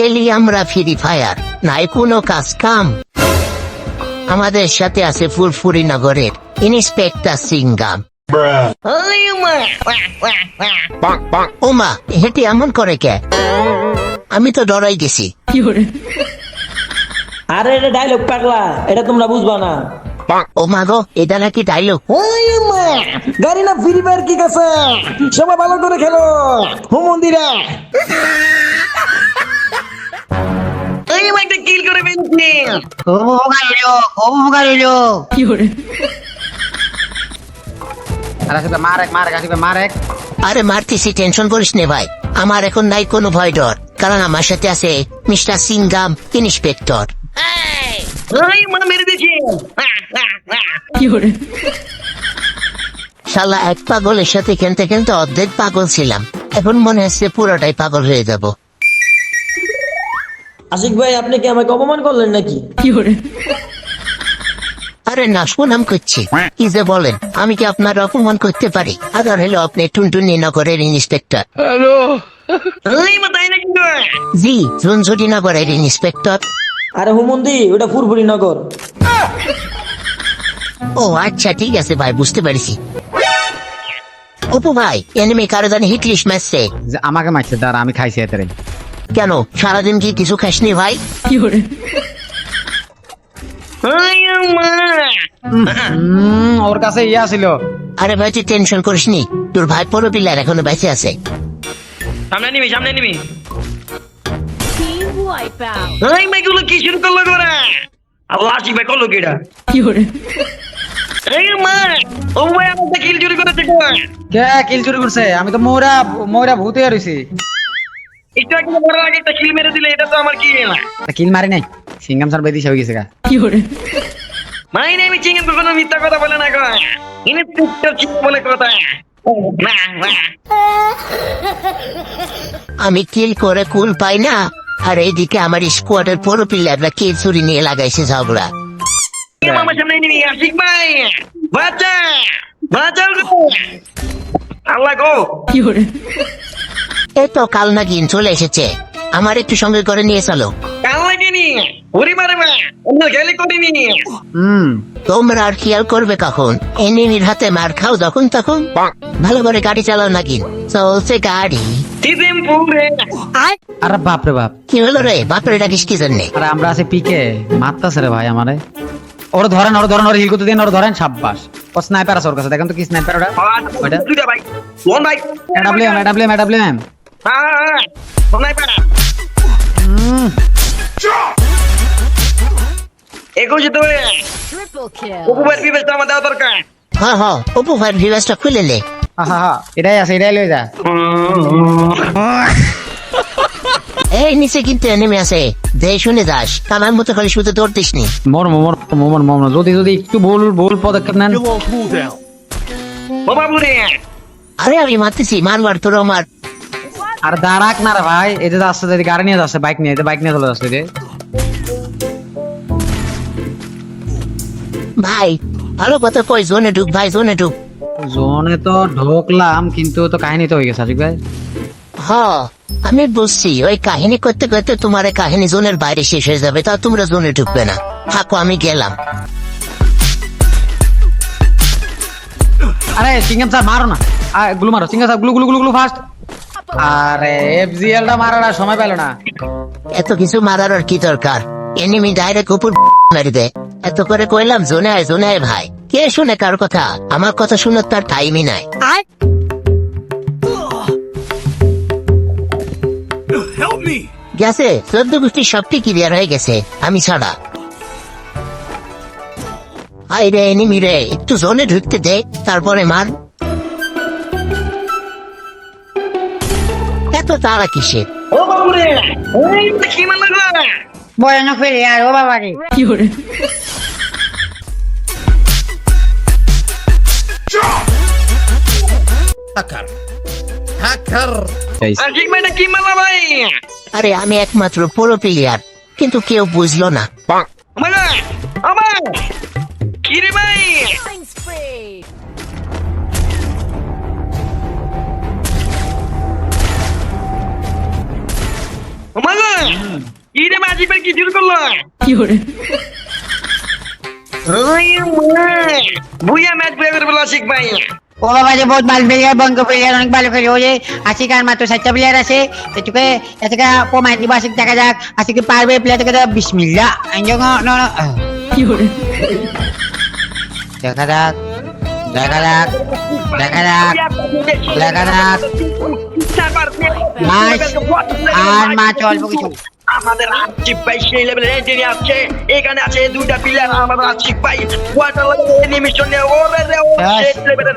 খেলি আমরা free fire নাই কোনো কাজ কাম। আমাদের সাথে আছে ফুরফুরি নগরের ইন্সপেক্টর সিঙ্গাম ওমা হেঁটে এমন করে কে? আমি তো ডরাই গেছি। আরে এটা ডায়লগ পাগলা। এটা তোমরা বুঝবা না। ওমা গো এটা নাকি ডাইলগ গাড়ি না ফ্রি ফায়ার কি আছে সবাই ভালো করে খেলো। কিল করে ফেলছি খুব উপকার হইল খুব উপকার হইল আর আসিবে মার এক মার এক আসিবে মার এক আরে মারতেছি টেনশন করিস নে ভাই। আমার এখন নাই কোনো ভয় ডর। কারণ আমার সাথে আছে মিস্টার সিঙ্গাম ইন্সপেক্টর। ওই মা মেরে দিয়েছি শালা এক পাগলের সাথে খেলতে খেলতে অর্ধেক পাগল ছিলাম। এখন মনে হচ্ছে পুরোটাই পাগল হয়ে যাব। আশিক ভাই আপনি কি আমাকে অপমান করলেন নাকি? আরে না সুনাম করছি। কি যে বলেন আমি কি আপনার অপমান করতে পারি? আদার হলো আপনি টুনটুনি নগরের ইন্সপেক্টর। গো? জি ঝুনঝুটি নগরের ইন্সপেক্টর। আরে হুমন্দি ওটা ফুরফুরি নগর। ও আচ্ছা ঠিক আছে ভাই বুঝতে পেরেছি। অপু ভাই এনিমি কারও জানি হিটলিশ মারছে। আমাকে মারছে দাঁড়া আমি খাইছি এতে কেন? সারাদিন কি কিছু খাসনি ভাই? ওর কাছে ইয়া ছিল। আরে ভাই তুই টেনশন করিস নি। তোর ভাই পরো পিলার এখনও বেঁচে আছে। সামনে নিবি সামনে নিবি। ওই মেয়েগুলো কি শুরু করল গোরা আল্লাহ আশিক ভাই করল কিটা এই মা ও ভাই আমাকে কিল চুরি করেছে কে কিল চুরি করছে? আমি তো মৌরা মৌরা ভূত হয়ে রয়েছি একটু মরার আগে একটা কিল মেরে দিলে? এটা তো আমার কি না? কিল মারি নাই। সিঙ্গাম স্যার বেদিস হয়ে গেছে গা। মাই নেই চিংন কখনো মিথ্যা কথা বলে না গো। ইনি টুকটাক কি বলে কথা। না না আমি কিল করে কুল পাই না। আর এইদিকে আমার স্কোয়াডের পরো পিলাররা কিল চুরি নিয়ে লাগাইছে ঝগড়া। আমার সামনে নিবি আশিক ভাই। বাচ্চা বাঁচাও গো। আল্লাহ গো। এই তো কাল নাগিন চলে এসেছে। আমার একটু সঙ্গে করে নিয়ে চলো। কাল অন্য গেলে করিনি হুম। তোমরা আর খেয়াল করবে কখন? এনিমির হাতে মার খাও যখন তখন। ভালো করে গাড়ি চালাও নাকি চলছে গাড়ি। আরে বাপ রে বাপ। কি হলো রে? বাপরে ডাকিস কি জন্যে? আরে আমরা আছি পিকে। মারতাছে রে ভাই আমারে। ওর ধরেন ওর ধরেন ওর হিল করতে দিন ওর ধরেন সাব্বাস। ও স্নাইপার আছে ওর কাছে। দেখেন তো কি স্নাইপার ওটা? ওটা ভাই। কোন ভাই। এডাব্লিউ এম এডাব্লিউ হ্যাঁ হ্যাঁ একুশে আমার দেওয়া দরকার হ্যাঁ হ্যাঁ অপু খুলে লে এটাই আছে এটাই লয়ে যা এই নিচে কিন্তু এনিমি আছে দে শুনে যাস কানার মতো খালি নি মর যদি যদি একটু ভুল ভুল পদক্ষেপ নেন আরে আমি মারতেছি মারবার তোর আমার আর দাঁড়াক না রে ভাই এই যে আসছে যদি গাড়ি নিয়ে যাচ্ছে বাইক নিয়ে বাইক নিয়ে চলে যাচ্ছে যে। ভাই ভালো কথা কই জোনে ঢুক ভাই জোনে ঢুক। জোনে তো ঢোকলাম কিন্তু তো কাহিনী তো হয়ে গেছে আশিক ভাই। হ আমি বুঝছি ওই কাহিনী করতে করতে তোমার কাহিনী জোনের বাইরে শেষ হয়ে যাবে তা তোমরা জোনে ঢুকবে না। থাকো আমি গেলাম। আরে সিঙ্গাম স্যার মারো না। গুলো মারো সিঙ্গাম স্যারগুলো গুলো গুলো গুলো ফাস্ট। আরে এফজিএল টা মারার আর সময় পেল না। এত কিছু মারার আর কি দরকার? এনিমি ডাইরেক্ট উপর মেরে দে। এত করে কইলাম জোনে আয় জোনে আয় ভাই। কে শুনে কার কথা? আমার কথা শুনে তার টাইমই নাই। গেছে। চোদ্দ গোষ্ঠী সবটি ক্লিয়ার হয়ে গেছে। আমি ছাড়া। আই রে এনিমি রে। একটু জোনে ঢুকতে দে তারপরে মার। তারা কিসের? ও বাবু রে ওই কি মারলো গো বয়ানো ফেলে আর ও বাবা রে আশিক ভাইটা কি মারলো ভাই? আরে আমি একমাত্র পুরো প্লেয়ার কিন্তু কেউ বুঝলো না। আমার আমার। কি রে ভাই কি রে মাঝি ভাই কি শুরু করল ওই মা, ভুইয়া ম্যাচ ভুইয়া করে বলো আশিক ভাই ও বাবা যে বহুত ভালো প্লেয়ার বঙ্গ প্লেয়ার অনেক ভালো খেলে ওই আশিক আর মাত্র সাতটা প্লেয়ার আছে এটুকে এটাকে কমাই দিব আশিক দেখা যাক আশিক পারবে প্লেয়ার থেকে বিসমিল্লা দেখা যাক দেখা যাক দেখা যাক দেখা যাক আর মাছ অল্প কিছু আমাদের আশিক ভাই সেই লেভেলের এন্ট্রি আছে। এখানে আছে দুইটা প্লেয়ার আমাদের আশিক ভাই ওয়াটার লেভেলের এনিমেশন নিয়ে ওরে রে ও সেই লেভেলের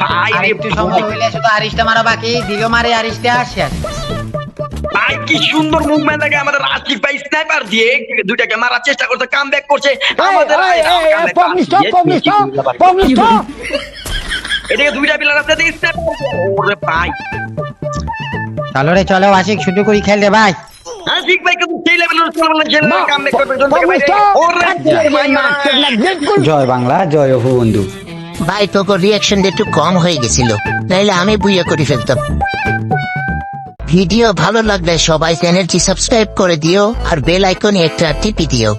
ভাই আর একটু সময় হইলে শুধু আরিশটা মারা বাকি দিল মারে আরিশটা শেষ। ভাই কি সুন্দর মুভমেন্ট লাগে আমাদের আশিক ভাই স্নাইপার দিয়ে। দুইটাকে মারার চেষ্টা করতে কাম ব্যাক করছে আমাদের এদিকে দুইটা প্লেয়ার আছে এদিকে স্নাইপার ওরে ভাই। চলো রে চলো আশিক শুরু করি খেল রে ভাই জয় বাংলা জয় হু বন্ধু ভাই তোকে রিয়াকশন একটু কম হয়ে গেছিল নাইলে আমি বুয়ে করে ফেলতাম ভিডিও ভালো লাগলে সবাই চ্যানেলটি সাবস্ক্রাইব করে দিও আর বেল আইকনে একটা টিপি দিও